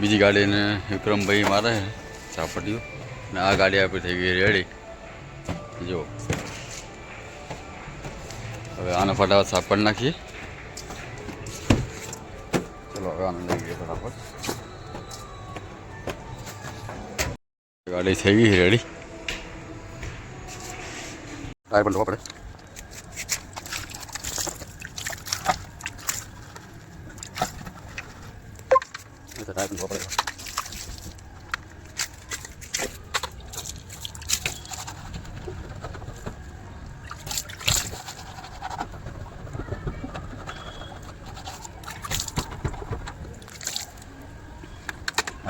બીજી ગાડીને વિક્રમભાઈ મારે ચાપટીઓ ને આ ગાડી આપી થઈ ગઈ રેડી જો. હવે આને ફટાફટ કરી નાખીએ. ચલો, હવે આને લઈ ગઈએ ફટાફટ. ગાડી થઈ ગઈ રેડી ટાયર પણ ધોવા પડે. ટાયર પણ પડે.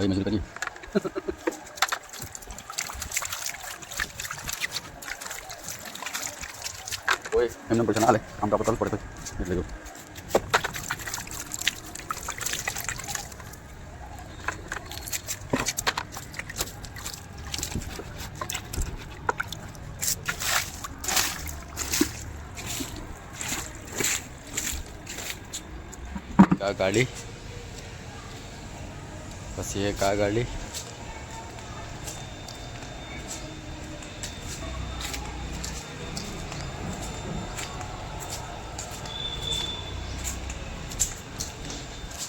Lagi masuk tadi. Woi, emang personal eh. Kamu dapat telepon itu. Gitu lagi. ऐसी है का गाड़ी।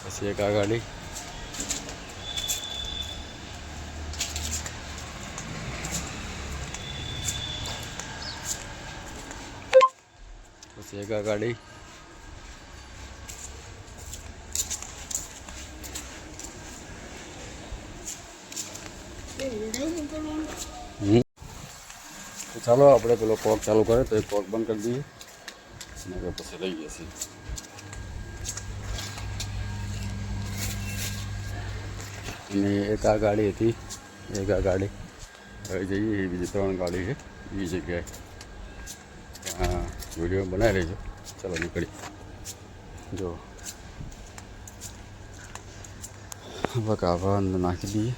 ऐसी है का गाड़ी। ऐसी है का गाड़ी। તો ચાલો આપણે પેલો કોક ચાલુ કરે તો એ કોક બંધ કરી દઈએ. અને પછી લઈ ગયા છીએ. અને એક આ ગાડી હતી, એક આ ગાડી. હવે જઈએ, એ બીજી ત્રણ ગાડી છે એ જગ્યાએ. હા, વીડિયો બનાવી લેજો. ચાલો નીકળી જો. અંદર નાખી દઈએ.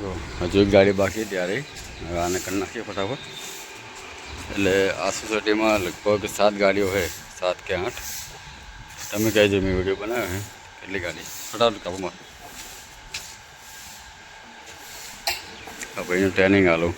હજુ એક ગાડી બાકી ત્યારે. આને કરી નાખીએ ફટાફટ. એટલે આ સોસાયટીમાં લગભગ સાત ગાડીઓ છે. સાત કે આઠ. તમે કહેજો, મેં વીડિયો બનાવ્યો છે. કેટલી ગાડી ફટાફટ કાપમાં ભાઈનું ટ્રેનિંગ આલું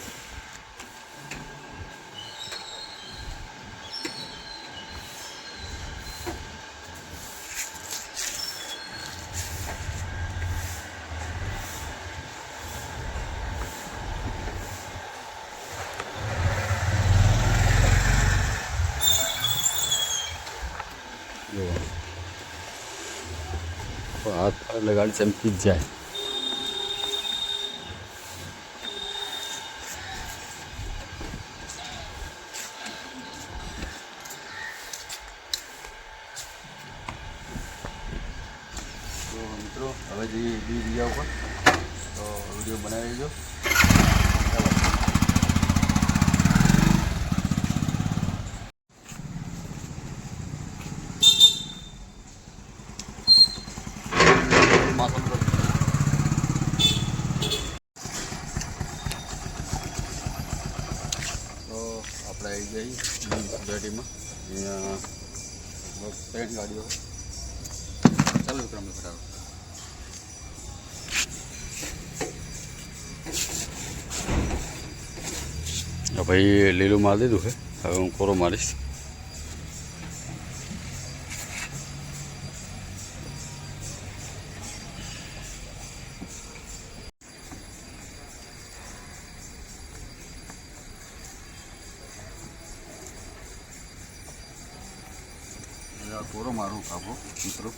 જો હાથ એટલે ગાડી ચમકી જ જાય મિત્રો, હવે જઈએ બીજી જગ્યા ઉપર, તો વીડિયો બનાવી લેજો ચાલો માથું પર. તો આવી સોસાયટીમાં અહીંયા ત્રણ ગાડીઓ ચાલો વિક્રમ ફટાફટ ભાઈ લીલું મારી દીધું છે. હવે હું કોરો મારીશ. હવે મારો કાપો મિત્રો.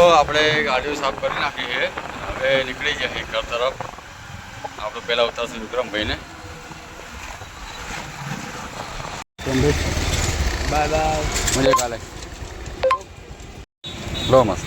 મિત્રો આપણે ગાડીઓ સાફ કરી નાખી છે. હવે નીકળી જઈએ ઘર તરફ. આપણે પહેલાં ઉતારશું વિક્રમભાઈને. Bye bye. મજા કાલે. લો મસ્ત.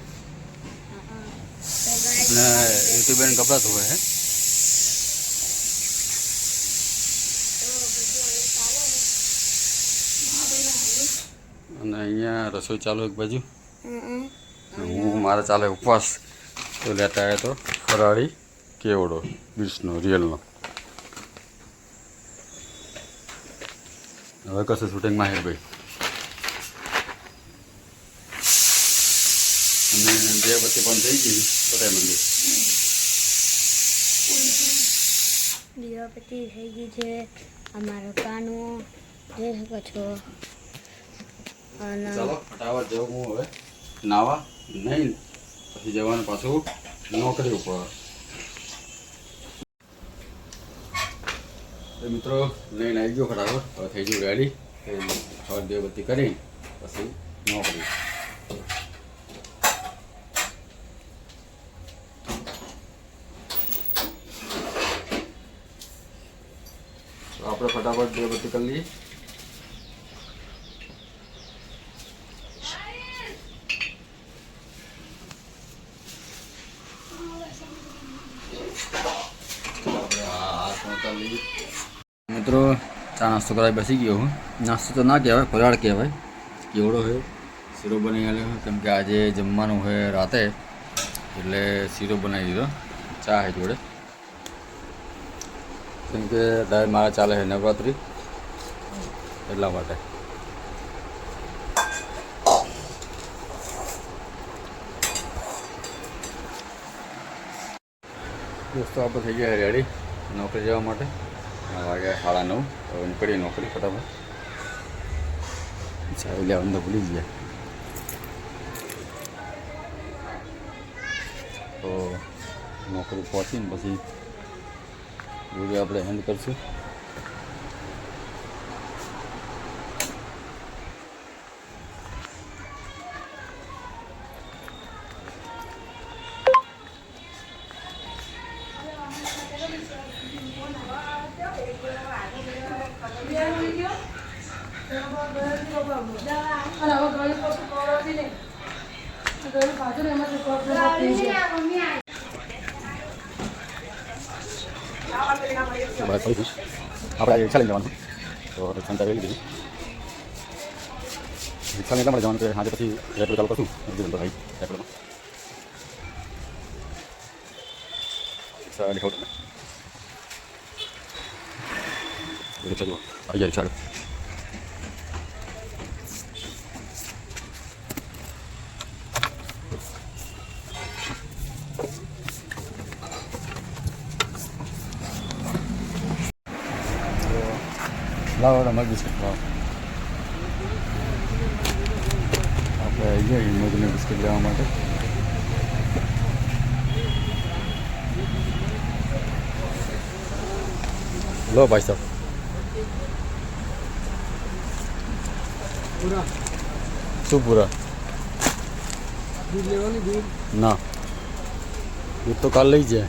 guys, ને ઋતુબેન કપડાં ધોવે હે અને અહીંયા રસોઈ ચાલુ એક બાજુ હું મારે ચાલે ઉપવાસ તો લેતા આવ્યો તો ફરાળી કેવડો બીસનો રિયલનો હવે કશું શૂટિંગમાં હેર અને બે બત્તી પણ થઈ ગઈ પતાય મંદિર દીવાપતિ થઈ ગઈ છે અમારો કાનું જોઈ શકો છો અને ચાલો ફટાફટ જવું હું હવે નાવા નહીં પછી જવાનું પાછું નોકરી ઉપર તો મિત્રો લઈને આવી ગયો ફટાફટ હવે થઈ ગયું રેડી હવે દેવબત્તી કરી પછી નોકરી આપણે ફટાફટ દેવબત્તી કરી લઈએ મિત્રો ચા નાસ્તો કરાવી બેસી ગયો હું નાસ્તો તો ના કહેવાય ફરાળ કહેવાય કેવડો હોય શીરો બની આલ્યો કેમ કે આજે જમવાનું હોય રાતે એટલે શીરો બનાવી દીધો ચા હે જોડે કેમ કે દાળ મારા ચાલે છે નવરાત્રિ. એટલા માટે. દોસ્તો આપણે થઈ ગયા રેડી નોકરી જવા માટે. વાગે સાડા નવ. હવે નીકળીએ નોકરી ફટાફટ. ચાવી લેવાનું તો ભૂલી ગયા. તો નોકરી પહોંચીને પછી વિડીયો આપણે હેન્ડ કરશું તો બહાર પડી ગયું આપણે આજે રિક્ષા લઈને જવાનું તો રિક્ષા ચાવી લીધી રિક્ષા લઈને માટે જવાનું કે આજે પછી રેપિડો ચાલુ કરશું ધંધો થાય રેપિડોમાં રિક્ષા દેખાવ તમને રિક્ષા જુઓ આવી જાય રિક્ષા આગળ. લાવો અમારે બિસ્કિટ લાવો આપણે આવી ગયા હિંમતને બિસ્કિટ લેવા માટે લો ભાઈ સાહેબ શું પૂરા ના દૂધ તો કાલ લઈ જાય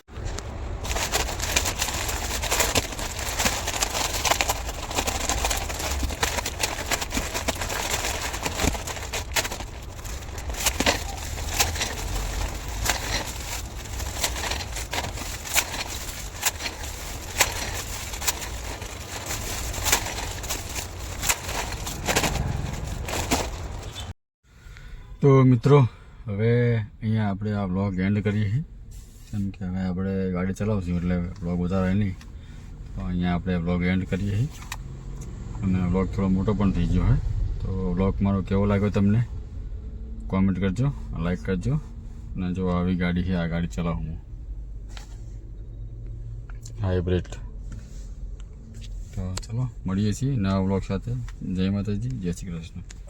તો મિત્રો, હવે અહીંયા આપણે આ બ્લોગ એન્ડ કરીએ છીએ. કેમ કે હવે આપણે ગાડી ચલાવશું, એટલે બ્લોગ વધારે નહીં. તો અહીંયા આપણે બ્લોગ એન્ડ કરીએ છીએ. અને બ્લોગ થોડો મોટો પણ થઈ ગયો હોય. તો બ્લોગ મારો કેવો લાગ્યો તમને? કોમેન્ટ કરજો લાઈક કરજો. અને જો આવી ગાડી છે, આ ગાડી ચલાવું હું. હાઇબ્રિડ તો ચલો, મળીએ છીએ નવા બ્લોગ સાથે. જય માતાજી, જય શ્રી કૃષ્ણ.